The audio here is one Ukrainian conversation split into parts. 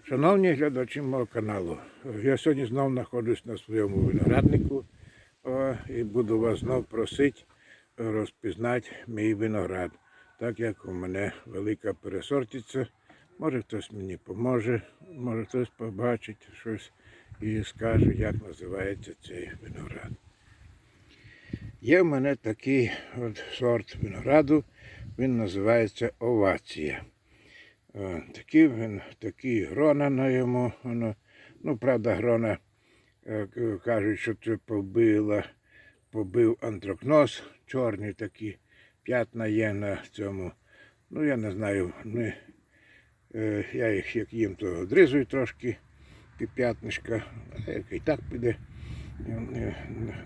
Шановні глядачі мого каналу, я сьогодні знову знаходжусь на своєму винограднику і буду вас знов просити розпізнати мій виноград. Так як у мене велика пересортиця, може хтось мені поможе, може хтось побачить щось і скаже, як називається цей виноград. Є в мене такий от сорт винограду, він називається овація. Е, Такі він, такі грона на йому. Ну, правда, грона е, кажуть, що це побила, побив антрокноз, чорні такі п'ятна є на цьому. Ну, я не знаю. Ми, е, я їх як їм, то одрізую трошки, ті п'ятнишка, як і так піде.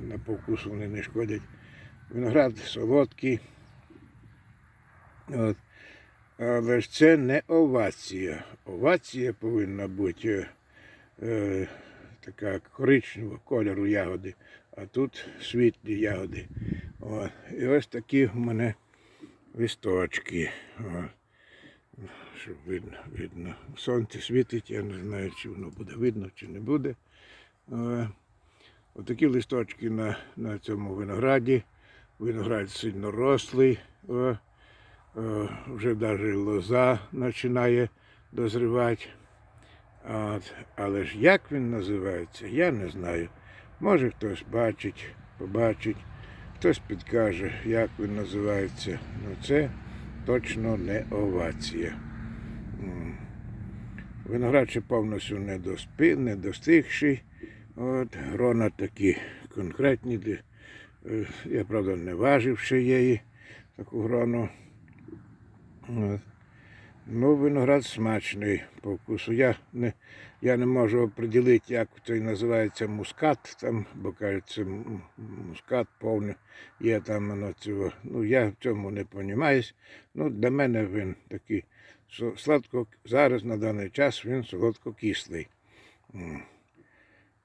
На повкусу вони не шкодять. Виноград солодкий. От. Але ж це не овація. Овація повинна бути е, така коричневого кольору ягоди, а тут світлі ягоди. От. І ось такі в мене листочки. От. Щоб видно, видно. Сонце світить, я не знаю, чи воно буде видно, чи не буде. Е, Отакі листочки на, на цьому винограді. Виноград сильно рослий. О. Е, вже навіть лоза починає дозрівати. От. Але ж як він називається, я не знаю. Може хтось бачить, побачить, хтось підкаже, як він називається. Ну це точно не овація. Виноград ще повністю не, доспи, не достигший. От, грона такі конкретні. е, Я, правда, не важив ще її, таку грону. Ну, виноград смачний по вкусу. Я не, я не можу оприділити, як це називається мускат, там, бо кажуть, це мускат повний. Є там воно цього. Ну, я в цьому не розуміюсь. Ну, для мене він такий сладко, зараз на даний час він солодкокислий.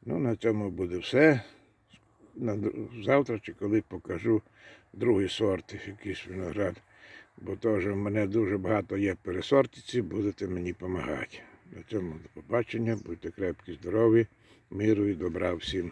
Ну, на цьому буде все. Завтра чи коли покажу другий сорт, якийсь виноград. Бо теж в мене дуже багато є пересортиці, будете мені допомагати. На цьому до побачення, будьте крепкі, здорові, миру і добра всім.